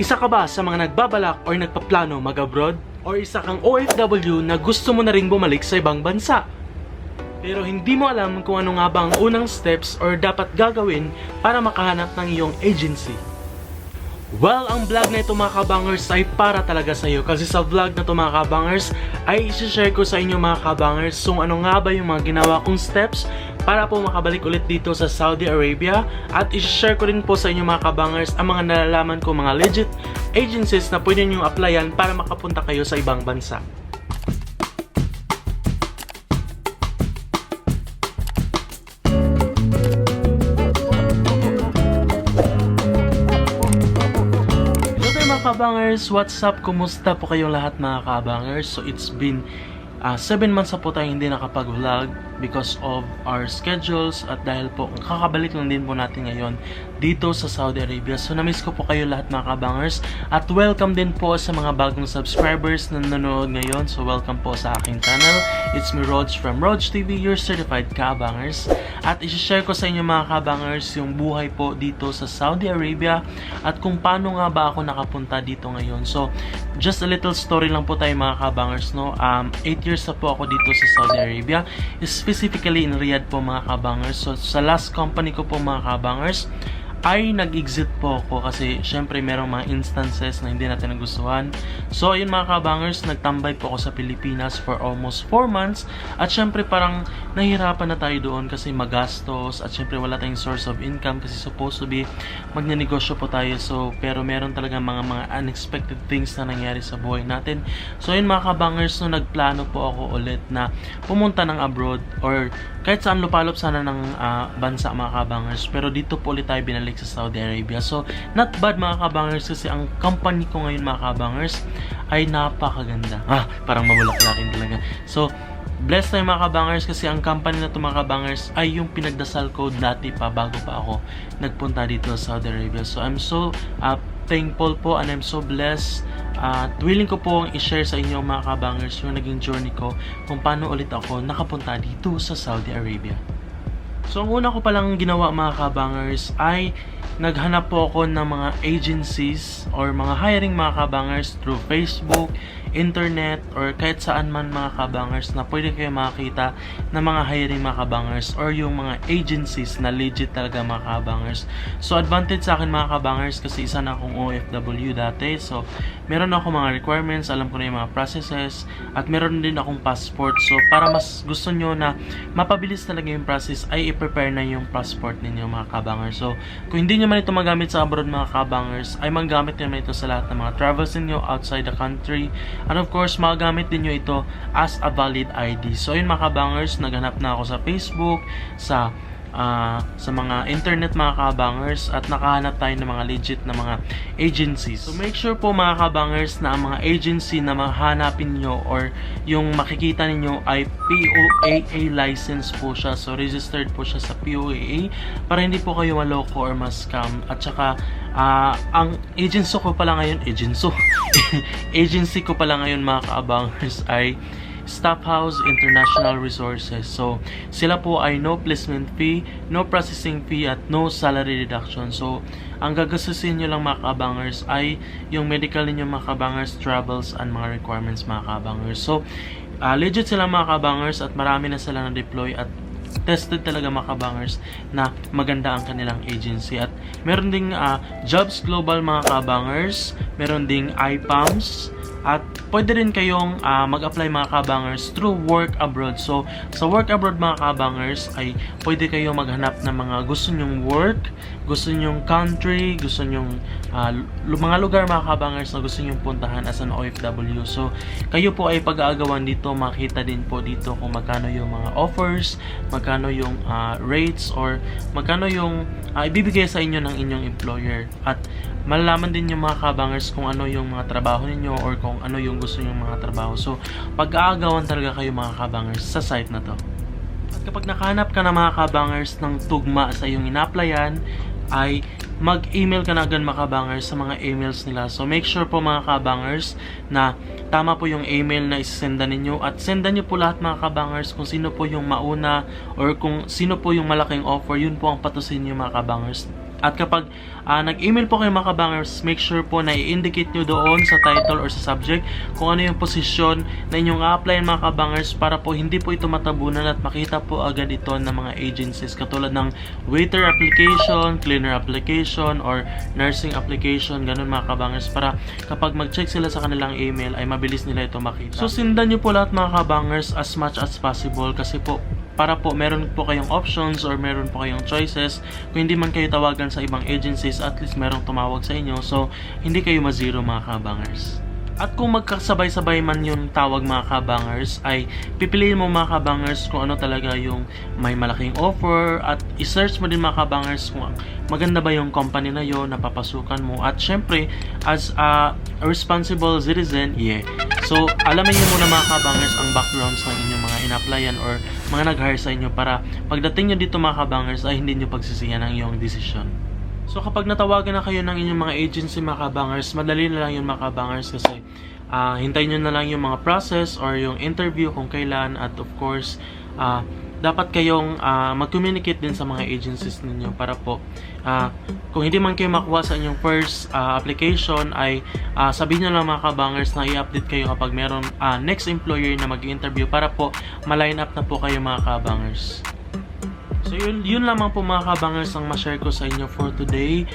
Isa ka ba sa mga nagbabalak or nagpaplano mag-abroad? Or isa kang OFW na gusto mo na ring bumalik sa ibang bansa? Pero hindi mo alam kung ano nga ba ang unang steps or dapat gagawin para makahanap ng iyong agency. Well, ang vlog na ito mga kabangers ay para talaga sa iyo kasi sa vlog na ito mga kabangers ay isi-share ko sa inyo mga kabangers kung ano nga ba yung mga ginawa kong steps para po makabalik ulit dito sa Saudi Arabia at isi-share ko rin po sa inyo mga kabangers ang mga nalalaman ko mga legit agencies na pwede nyo applyan para makapunta kayo sa ibang bansa. Kabangers! What's up? Kumusta po kayong lahat mga kabangers? So it's been 7 months na po tayo hindi nakapag-vlog because of our schedules at dahil po kakabalik lang din po natin ngayon dito sa Saudi Arabia. So namiss ko po kayo lahat mga kabangers at welcome din po sa mga bagong subscribers na nanonood ngayon. So welcome po sa aking channel. It's me Rog from Rog TV, your certified kabangers. At isi-share ko sa inyo mga kabangers yung buhay po dito sa Saudi Arabia at kung paano nga ba ako nakapunta dito ngayon. So just a little story lang po tayo mga kabangers no. Um 8 years na po ako dito sa Saudi Arabia. Specifically in Riyadh po mga kabangers. So sa last company ko po mga kabangers ay nag-exit po ako kasi syempre merong mga instances na hindi natin nagustuhan. So ayun mga kabangers, nagtambay po ako sa Pilipinas for almost 4 months at syempre parang nahirapan na tayo doon kasi magastos at syempre wala tayong source of income kasi supposed to be magnenegosyo po tayo so pero meron talaga mga mga unexpected things na nangyari sa buhay natin. So ayun mga kabangers, no, nagplano po ako ulit na pumunta ng abroad or kahit saan lupalop sana ng ah, bansa mga kabangers pero dito po ulit tayo binalik sa Saudi Arabia. So, not bad mga kabangers kasi ang company ko ngayon mga kabangers ay napakaganda. Ah, parang mabulaklakin talaga. So, blessed tayo mga kabangers kasi ang company na to mga kabangers ay yung pinagdasal ko dati pa bago pa ako nagpunta dito sa Saudi Arabia. So, I'm so uh, thankful po and I'm so blessed at willing ko pong i-share sa inyo mga kabangers yung naging journey ko kung paano ulit ako nakapunta dito sa Saudi Arabia. So, ang una ko palang ginawa mga kabangers ay naghanap po ako ng mga agencies or mga hiring mga kabangers through Facebook, internet, or kahit saan man mga kabangers na pwede kayo makakita ng mga hiring mga kabangers or yung mga agencies na legit talaga mga kabangers. So, advantage sa akin mga kabangers kasi isa na akong OFW dati. So, meron ako mga requirements, alam ko na yung mga processes, at meron din akong passport. So, para mas gusto nyo na mapabilis talaga yung process, ay i-prepare na yung passport ninyo mga kabangers. So, kung hindi nyo man ito magamit sa abroad mga kabangers, ay magamit nyo naman ito sa lahat ng mga travels ninyo outside the country. And of course, magamit din nyo ito as a valid ID. So, yun mga kabangers, naghanap na ako sa Facebook, sa ah, sa mga internet mga kabangers at nakahanap tayo ng mga legit na mga agencies. So make sure po mga kabangers na ang mga agency na mahanapin nyo or yung makikita ninyo ay POAA license po siya. So registered po siya sa POAA para hindi po kayo maloko or ma-scam. At saka ah, ang agency ko pala ngayon, agency, agency ko pala ngayon mga kabangers ay Staff House International Resources. So, sila po ay no placement fee, no processing fee, at no salary reduction. So, ang gagastusin nyo lang mga kabangers ay yung medical ninyo mga kabangers, travels, and mga requirements mga kabangers. So, ah, legit sila mga kabangers at marami na sila na-deploy at tested talaga mga kabangers na maganda ang kanilang agency at meron ding ah, Jobs Global mga kabangers, meron ding IPAMS at pwede rin kayong ah, mag-apply mga kabangers through work abroad. So, sa work abroad mga kabangers ay pwede kayong maghanap ng mga gusto nyong work, gusto nyong country, gusto nyong lu- mga lugar mga kabangers na gusto nyong puntahan as an OFW. So, kayo po ay pag-aagawan dito, makita din po dito kung magkano yung mga offers, magkano yung ah, rates or magkano yung ah, ibibigay sa inyo ng inyong employer at malalaman din yung mga kabangers kung ano yung mga trabaho ninyo or kung ano yung gusto yung mga trabaho. So, pag-aagawan talaga kayo mga kabangers sa site na to. At kapag nakahanap ka na mga kabangers ng tugma sa iyong ina-applyan, ay mag-email ka na agad mga kabangers sa mga emails nila. So make sure po mga kabangers na tama po yung email na isisendan ninyo at sendan nyo po lahat mga kabangers kung sino po yung mauna or kung sino po yung malaking offer, yun po ang patusin nyo mga kabangers At kapag ah, nag-email po kayo mga kabangers, make sure po na i-indicate nyo doon sa title or sa subject kung ano yung posisyon na inyong a-apply mga kabangers para po hindi po ito matabunan at makita po agad ito ng mga agencies katulad ng waiter application, cleaner application, or nursing application, ganun mga kabangers para kapag mag-check sila sa kanilang email ay mabilis nila ito makita. So sindan nyo po lahat mga kabangers as much as possible kasi po para po meron po kayong options or meron po kayong choices kung hindi man kayo tawagan sa ibang agencies at least merong tumawag sa inyo. So hindi kayo ma-zero mga kabangers. At kung magkasabay-sabay man yung tawag mga kabangers ay pipiliin mo mga kabangers kung ano talaga yung may malaking offer at i-search mo din mga kabangers kung maganda ba yung company na yon napapasukan mo. At syempre as a responsible citizen yeah so alamin niyo muna mga kabangers ang backgrounds ng inyong mga in-applyan or mga nag-hire sa inyo para pagdating nyo dito mga kabangers ay hindi nyo pagsisiyan ang iyong decision So kapag natawagan na kayo ng inyong mga agency mga kabangers, madali na lang yun mga kabangers kasi ah, hintayin nyo na lang yung mga process or yung interview kung kailan at of course ah, dapat kayong ah, mag-communicate din sa mga agencies ninyo para po ah, kung hindi man kayo makuha sa inyong first ah, application ay ah, sabihin nyo lang mga kabangers na i-update kayo kapag meron ah, next employer na mag-interview para po ma-line up na po kayo mga kabangers. So yun, yun lamang po mga kabangers ang ma-share ko sa inyo for today.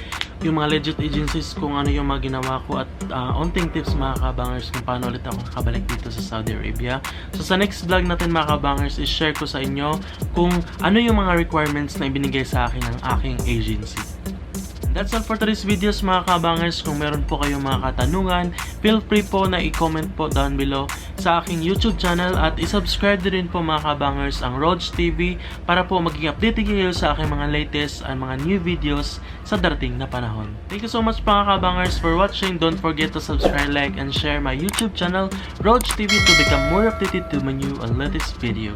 Yung mga legit agencies kung ano yung mga ginawa ko at uh, onting tips mga kabangers kung paano ulit ako nakabalik dito sa Saudi Arabia. So sa next vlog natin mga kabangers is share ko sa inyo kung ano yung mga requirements na ibinigay sa akin ng aking agency. That's all for today's videos mga kabangers. Kung meron po kayong mga katanungan, feel free po na i-comment po down below sa aking YouTube channel at i-subscribe din po mga kabangers ang Roach TV para po maging updated kayo sa aking mga latest and mga new videos sa darating na panahon. Thank you so much mga kabangers for watching. Don't forget to subscribe, like, and share my YouTube channel Roach TV to become more updated to my new and latest video.